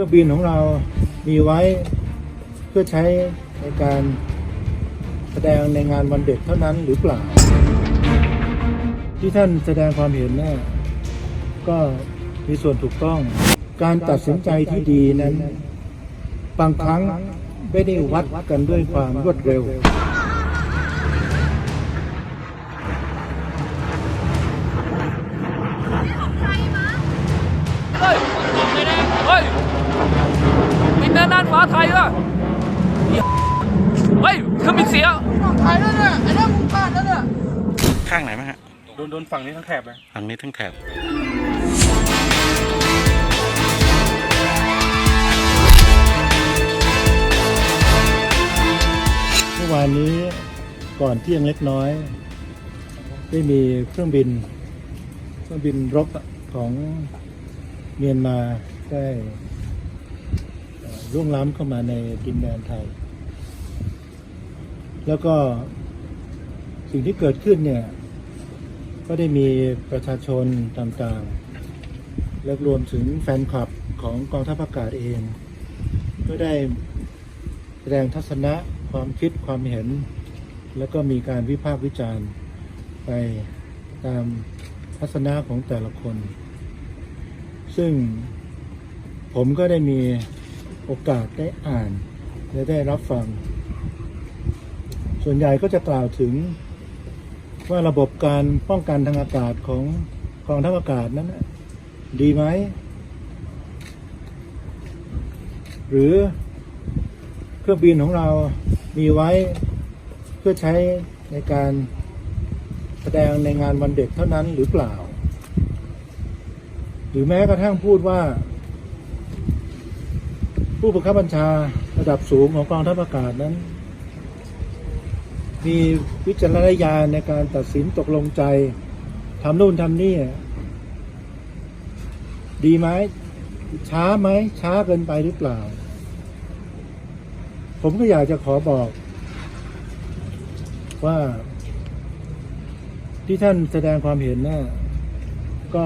รื่องบินของเรามีไว้เพื่อใช้ในการแสดงในงานวันเด็กเท่านั้นหรือเปล่า ที่ท่านแสดงความเห็นน่ะก็มีส่วนถูกต้อง การตัดสินใจที่ดีนั้น บางครั้งไม่ได้วัดกันด้วยความรวดเร็วานฟ้าไทยว่ะเฮ้ยเครื่องบินเสียถ่ายแล้วเนี่ยไอ้นั่นมึงพลาดแล้วเนี่ยข้างไหนไหมฮะโดนโดนฝั่งนี้ทั้งแถบเลยฝั่งนี้ทั้งแถบเมื่อวานนี้ก่อนเที่ยงเล็กน้อย ได้มีเครื่องบิน เครื่องบินรบของเมียนมาได้เอ่อ ล่วงล้ำเข้ามาในดินแดนไทย แล้วก็สิ่งที่เกิดขึ้นเนี่ยก็ได้มีประชาชนต่างๆ และรวมถึงแฟนคลับของกองทัพอากาศเอง ก็ได้แสดงทัศนะความคิดความเห็น แล้วก็มีการวิพากษ์วิจารณ์ไปตามทัศนะของแต่ละคน ซึ่งผมก็ได้มี โอกาสได้อ่าน และได้รับฟัง ส่วนใหญ่ก็จะกล่าวถึงว่าระบบการป้องกันทางอากาศของกองทัพอากาศนั้นดีไหม หรือเครื่องบินของเรามีไว้เพื่อใช้ในการแสดงในงานวันเด็กเท่านั้นหรือเปล่า หรือแม้กระทั่งพูดว่า ผู้บังคับบัญชาระดับสูงของกองทัพอากาศนั้น มีวิจารณญาณในการตัดสินตกลงใจทำนู่นทำนี่ดีไหมช้าไหมช้าเกินไปหรือเปล่า ผมก็อยากจะขอบอก ว่า ที่ท่านแสดงความเห็นน่ะก็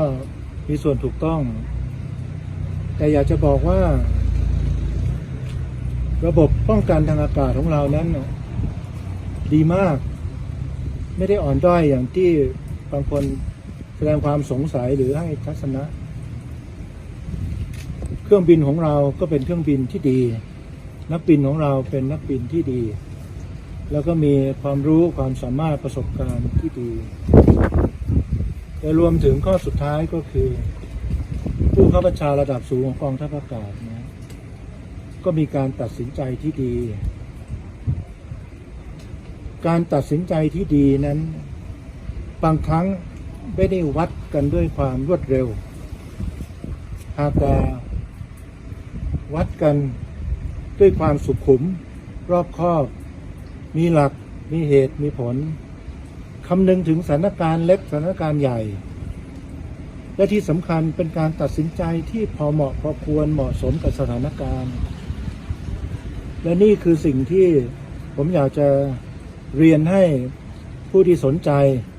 มีส่วนถูกต้อง แต่อยากจะบอกว่า ระบบป้องกันทางอากาศของเรานั้นดีมาก ไม่ได้อ่อนด้อยอย่างที่บางคนแสดงความสงสัยหรือให้ทัศนะ เครื่องบินของเราก็เป็นเครื่องบินที่ดี นักบินของเราเป็นนักบินที่ดี แล้วก็มีความรู้ความสามารถประสบการณ์ที่ดีและรวมถึงข้อสุดท้ายก็คือ ผู้ข้าบัญชาระดับสูงของกองทัพอากาศนะ ก็มีการตัดสินใจที่ดี การตัดสินใจที่ดีนั้น บางครั้งไม่ได้วัดกันด้วยความรวดเร็ว หากแต่วัดกันด้วยความสุขุม รอบคอบ มีหลัก มีเหตุ มีผล คำนึงถึงสถานการณ์เล็กสถานการณ์ใหญ่ และที่สำคัญเป็นการตัดสินใจที่พอเหมาะพอควรเหมาะสมกับสถานการณ์ และนี่คือสิ่งที่ผมอยากจะเรียนให้ผู้ที่สนใจ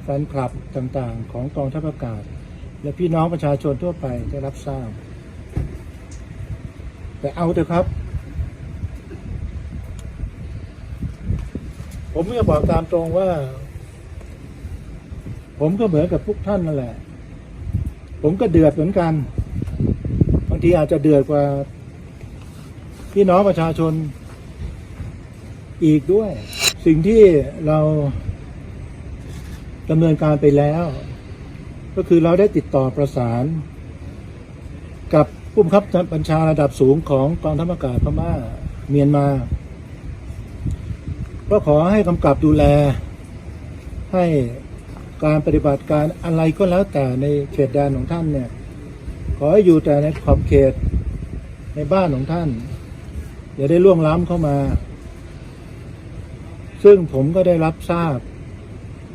แฟนคลับต่างๆ ของกองทัพอากาศ และพี่น้องประชาชนทั่วไปได้รับทราบ แต่เอาเถอะครับ ผมจะบอกตามตรงว่า ผมก็เหมือนกับทุกท่านนั่นแหละ ผมก็เดือดเหมือนกัน บางทีอาจจะเดือดกว่า พี่น้องประชาชน อีกด้วย สิ่งที่เราดำเนินการไปแล้ว ก็คือเราได้ติดต่อประสาน กับผู้บังคับบัญชาระดับสูงของกองทัพอากาศพม่าเมียนมา ก็ขอให้กำกับดูแล ให้การปฏิบัติการอะไรก็แล้วแต่ในเขตแดนของท่านเนี่ย ขอให้อยู่แต่ในขอบเขตในบ้านของท่าน อย่าได้ล่วงล้ำเข้ามา ซึ่งผมก็ได้รับทราบ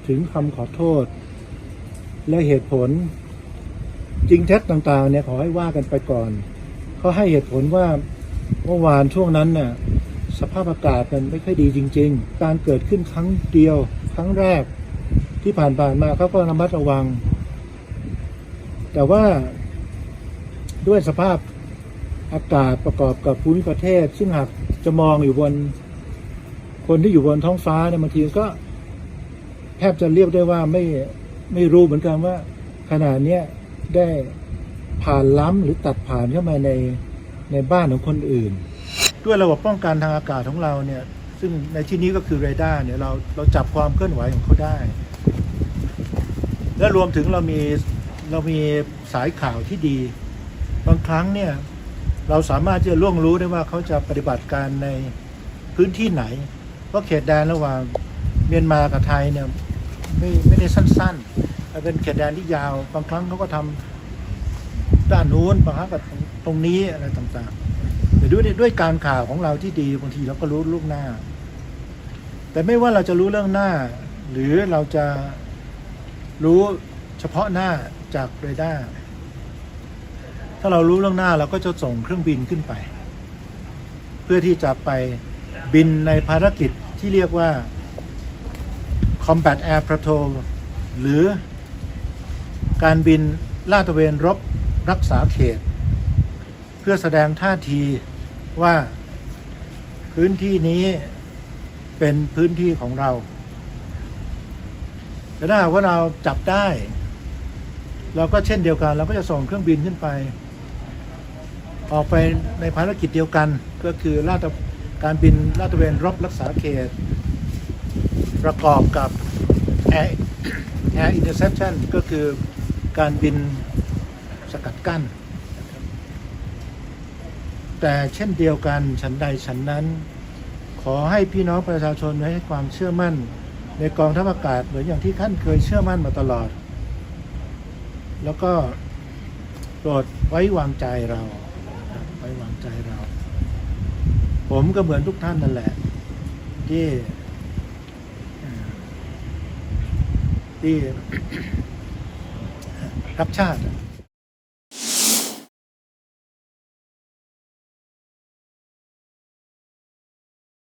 ถึงคำขอโทษ และเหตุผลจริงเท็จต่างๆ เนี่ยขอให้ว่ากันไปก่อนเขาให้เหตุผลว่าเมื่อวานช่วงนั้นน่ะสภาพอากาศมันไม่ค่อยดีจริง ๆ การเกิดขึ้นครั้งเดียวครั้งแรกที่ผ่านผ่านๆมาเขาก็ระมัดระวัง แต่ว่าด้วยสภาพอากาศประกอบกับภูมิประเทศ ซึ่งหากจะมองอยู่บน คนที่อยู่บนท้องฟ้าเนี่ยบางทีก็แทบจะเรียกได้ว่าไม่ไม่รู้เหมือนกันว่า ขนาดเนี้ยได้ผ่านล้ำหรือตัดผ่านเข้ามาในในบ้านของคนอื่น ด้วยระบบป้องกันทางอากาศของเราเนี่ยซึ่งในที่นี้ก็คือเรดาร์เนี่ยเราเราจับความเคลื่อนไหวของเขาได้ และรวมถึงเรามีเรามีสายข่าวที่ดี บางครั้งเนี่ยเราสามารถที่จะล่วงรู้ได้ว่าเขาจะปฏิบัติการในพื้นที่ไหน เพราะเขตแดนระหว่างเมียนมากับไทยเนี่ยไม่ไม่ได้สั้นๆมันเป็นเขตแดนที่ยาว บางครั้งเขาก็ทำด้านนู้นบางครั้งก็ตรงนี้อะไรต่างๆแต่ด้วยด้วยการข่าวของเราที่ดีบางทีเราก็รู้ล่วงหน้า แต่ไม่ว่าเราจะรู้เรื่องหน้า หรือเราจะรู้เฉพาะหน้าจากเรดาร์ถ้าเรารู้เรื่องหน้าเราก็จะส่งเครื่องบินขึ้นไป เพื่อที่จะไปบินในภารกิจ ที่เรียกว่า Combat Air Patrol หรือการบินลาดตระเวนรบรักษาเขต เพื่อแสดงท่าทีว่าพื้นที่นี้เป็นพื้นที่ของเราแต่ถ้าหากว่าเราจับได้ เราก็เช่นเดียวกัน เราก็จะส่งเครื่องบินขึ้นไป ออกไปในภารกิจเดียวกันก็คือลาดตระ การบินลาดตระเวนรบรักษาเขต ประกอบกับ Air Air Interception ก็คือการบินสกัดกั้น แต่เช่นเดียวกันฉันใดฉันนั้น ขอให้พี่น้องประชาชนให้ความเชื่อมั่น ในกองทัพอากาศเหมือนอย่างที่ท่านเคยเชื่อมั่นมาตลอด แล้วก็โปรดไว้วางใจเราไว้วางใจเรา ผมก็เหมือนทุกท่านนั่นแหละ ที่ที่รับชาติ